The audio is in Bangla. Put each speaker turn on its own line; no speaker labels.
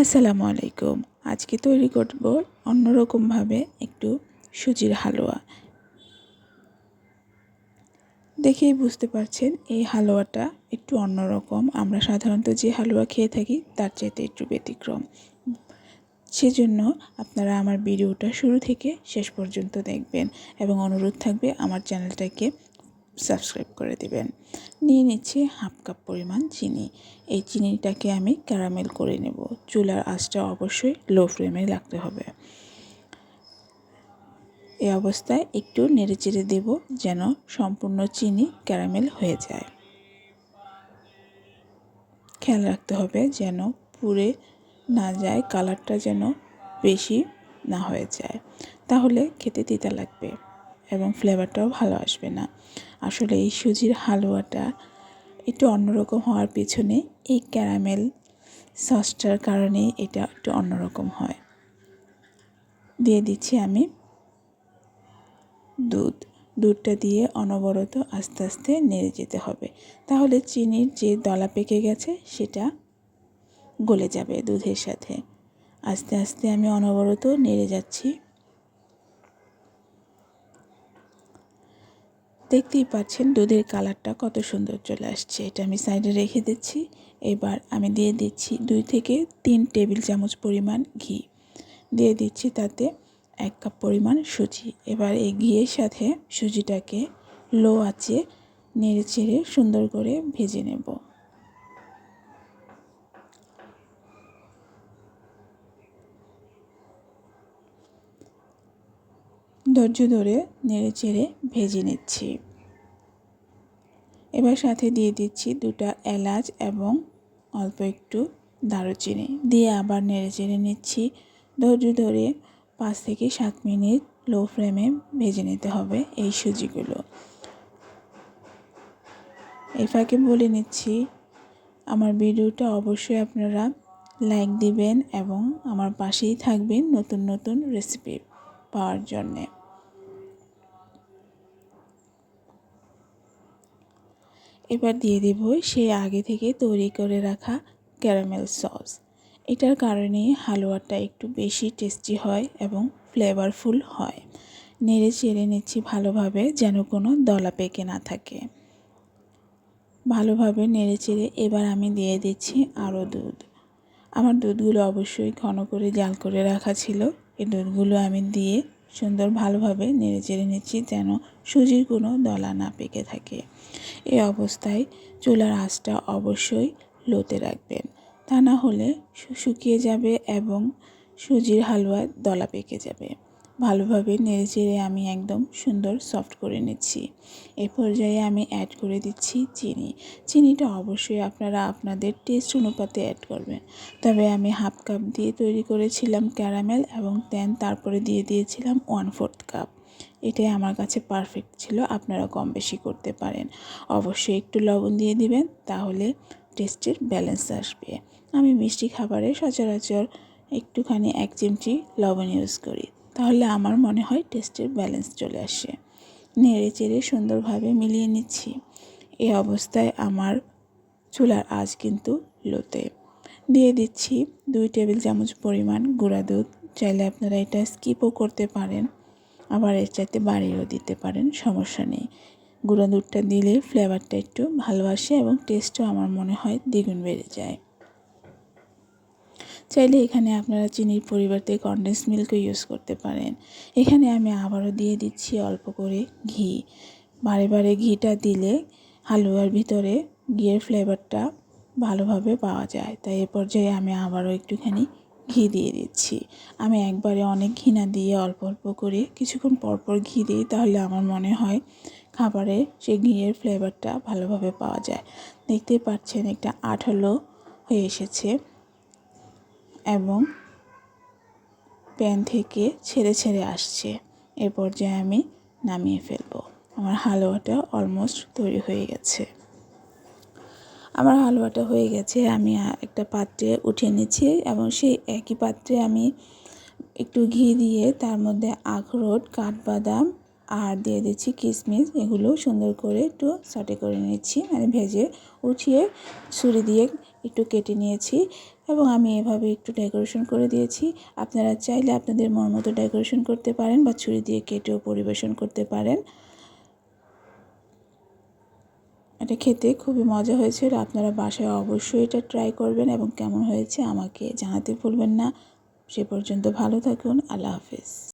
আসসালামু আলাইকুম আজকে তৈরি করব অন্যরকমভাবে একটু সুজির হালুয়া। দেখেই বুঝতে পারছেন, এই হালুয়াটা একটু অন্যরকম। আমরা সাধারণত যে হালুয়া খেয়ে থাকি, তার চাইতে একটু ব্যতিক্রম। সেজন্য আপনারা আমার ভিডিওটা শুরু থেকে শেষ পর্যন্ত দেখবেন। এবং অনুরোধ থাকবে আমার চ্যানেলটাকে সাবস্ক্রাইব করে দিবেন। নিয়ে নিচ্ছি হাফ কাপ পরিমাণ চিনি। এই চিনিটাকে আমি ক্যারামেল করে নেব। চুলার আঁচটা অবশ্যই লো ফ্লেমে রাখতে হবে। এই অবস্থায় একটু নেড়ে চেড়ে দেব যেন সম্পূর্ণ চিনি ক্যারামেল হয়ে যায়। খেয়াল রাখতে হবে যেন পুড়ে না যায়, কালারটা যেন বেশি না হয়ে যায়। তাহলে খেতে তিতা লাগবে। এবং ফ্লেভারটাও ভালো আসবে না। আসলে এই সুজির হালুয়াটা একটু অন্যরকম হওয়ার পেছনে এই ক্যারামেল সসটার কারণে এটা একটু অন্যরকম হয়। দিয়ে দিচ্ছি আমি দুধ। দুধটা দিয়ে অনবরত আস্তে আস্তে নেড়ে যেতে হবে। তাহলে চিনির যে দলা পেকে গেছে সেটা গলে যাবে দুধের সাথে। আস্তে আস্তে আমি অনবরত নেড়ে যাচ্ছি। দেখতেই পাচ্ছেন দুধের কালারটা কত সুন্দর চলে আসছে। এটা আমি সাইডে রেখে দিচ্ছি। এবার আমি দিয়ে দিচ্ছি দুই থেকে তিন টেবিল চামচ পরিমাণ ঘি। দিয়ে দিচ্ছি তাতে এক কাপ পরিমাণ সুজি। এবার এই ঘিয়ের সাথে সুজিটাকে লো আঁচে নেড়ে চেড়ে সুন্দর করে ভেজে নেব। ধৈর্য ধরে নেড়ে চেড়ে ভেজে নিচ্ছি। এবার সাথে দিয়ে দিচ্ছি দুটা এলাচ এবং অল্প একটু দারুচিনি। দিয়ে আবার নেড়ে চেড়ে নিচ্ছি। ধৈর্য ধরে পাঁচ থেকে সাত মিনিট লো ফ্লেমে ভেজে নিতে হবে এই সুজিগুলো। এই ফাঁকে বলে নিচ্ছি, আমার ভিডিওটা অবশ্যই আপনারা লাইক দিবেন এবং আমার পাশেই থাকবেন নতুন নতুন রেসিপি পাওয়ার জন্যে। এবার দিয়ে দেব সেই আগে থেকে তৈরি করে রাখা ক্যারামেল সস। এটার কারণে হালুয়াটা একটু বেশি টেস্টি হয় এবং ফ্লেভারফুল হয়। নেড়ে চেড়ে নিচ্ছি ভালোভাবে যেন কোনো দলা পেকে না থাকে। ভালোভাবে নেড়ে চেড়ে এবার আমি দিয়ে দিচ্ছি আরও দুধ। আমার দুধগুলো অবশ্যই ঘন করে জাল করে রাখা ছিল। এই দুধগুলো আমি দিয়ে সুন্দর ভালোভাবে নেড়ে চেড়ে নিচ্ছি যেন সুজির কোনো দলা না পেকে থাকে। এই অবস্থায় চুলার আঁচটা অবশ্যই লোতে রাখবেন। তা না হলে শুকিয়ে যাবে এবং সুজির হালুয়া দলা পেকে যাবে। ভালোভাবে নেড়ে আমি একদম সুন্দর সফট করে নিচ্ছি। এ পর্যায়ে আমি অ্যাড করে দিচ্ছি চিনি। চিনিটা অবশ্যই আপনারা আপনাদের টেস্ট অনুপাতে অ্যাড করবেন। তবে আমি হাফ কাপ দিয়ে তৈরি করেছিলাম ক্যারামেল এবং দেন তারপরে দিয়ে দিয়েছিলাম ওয়ান ফোর্থ কাপ এটাই আমার কাছে পারফেক্ট ছিল, আপনারা কম বেশি করতে পারেন। অবশ্যই একটু লবণ দিয়ে দিবেন, তাহলে টেস্টের ব্যালেন্স আসবে। আমি মিষ্টি খাবারে সচরাচর একটুখানি এক চিমচি লবণ ইউজ করি। তাহলে আমার মনে হয় টেস্টের ব্যালেন্স চলে আসে। নেড়ে চেড়ে সুন্দরভাবে মিলিয়ে নিচ্ছি। এই অবস্থায় আমার চুলার আজ কিন্তু লোতে। দিয়ে দিচ্ছি দুই টেবিল চামচ পরিমাণ গুঁড়া দুধ। চাইলে আপনারা এটা স্কিপও করতে পারেন। আবার এর চাইতে বাড়িয়েও দিতে পারেন, সমস্যা নেই। গুঁড়া দুধটা দিলে ফ্লেভারটা একটু ভালো আসে এবং টেস্টও আমার মনে হয় দ্বিগুণ বেড়ে যায়। চাইলে এখানে আপনারা চিনির পরিবর্তে কন্ডেন্স মিল্কও ইউজ করতে পারেন। এখানে আমি আবারও দিয়ে দিচ্ছি অল্প করে ঘি। বারে বারে ঘিটা দিলে হালুয়ার ভিতরে ঘিয়ের ফ্লেভারটা ভালোভাবে পাওয়া যায়। তাই এ পর্যায়ে আমি আবারও একটুখানি ঘি দিয়ে দিচ্ছি। আমি একবারে অনেক ঘি না দিয়ে অল্প অল্প করে কিছুক্ষণ পরপর ঘি দিই, তাহলে আমার মনে হয় খাবারে সেই ঘিয়ের ফ্লেভারটা ভালোভাবে পাওয়া যায়। দেখতেই পাচ্ছেন একটা আঠালো হয়ে এসেছে। এবং প্যান থেকে ছেড়ে ছেড়ে আসছে। এ পর্যায়ে আমি নামিয়ে ফেলব। আমার হালুয়াটা অলমোস্ট তৈরি হয়ে গেছে। আমার হালুয়াটা হয়ে গেছে। আমি একটা পাত্রে উঠিয়ে নিচ্ছি এবং সেই একই পাত্রে আমি একটু ঘি দিয়ে তার মধ্যে আখরোট, কাঠবাদাম আর দিয়ে দিচ্ছি কিশমিশ এগুলো সুন্দর করে একটু সটে করে নিচ্ছি। মানে ভেজে উঠিয়ে ছুরি দিয়ে একটু কেটে নিয়েছি এবং আমি এভাবে একটু ডেকোরেশন করে দিয়েছি। আপনারা চাইলে আপনাদের মন মতো ডেকোরেশন করতে পারেন বা ছুরি দিয়ে কেটেও পরিবেশন করতে পারেন। এটা খেতে খুবই মজা হয়েছিল। আপনারা বাসায় অবশ্যই এটা ট্রাই করবেন এবং কেমন হয়েছে আমাকে জানাতে ভুলবেন না। সে পর্যন্ত ভালো থাকুন। আল্লাহ হাফেজ।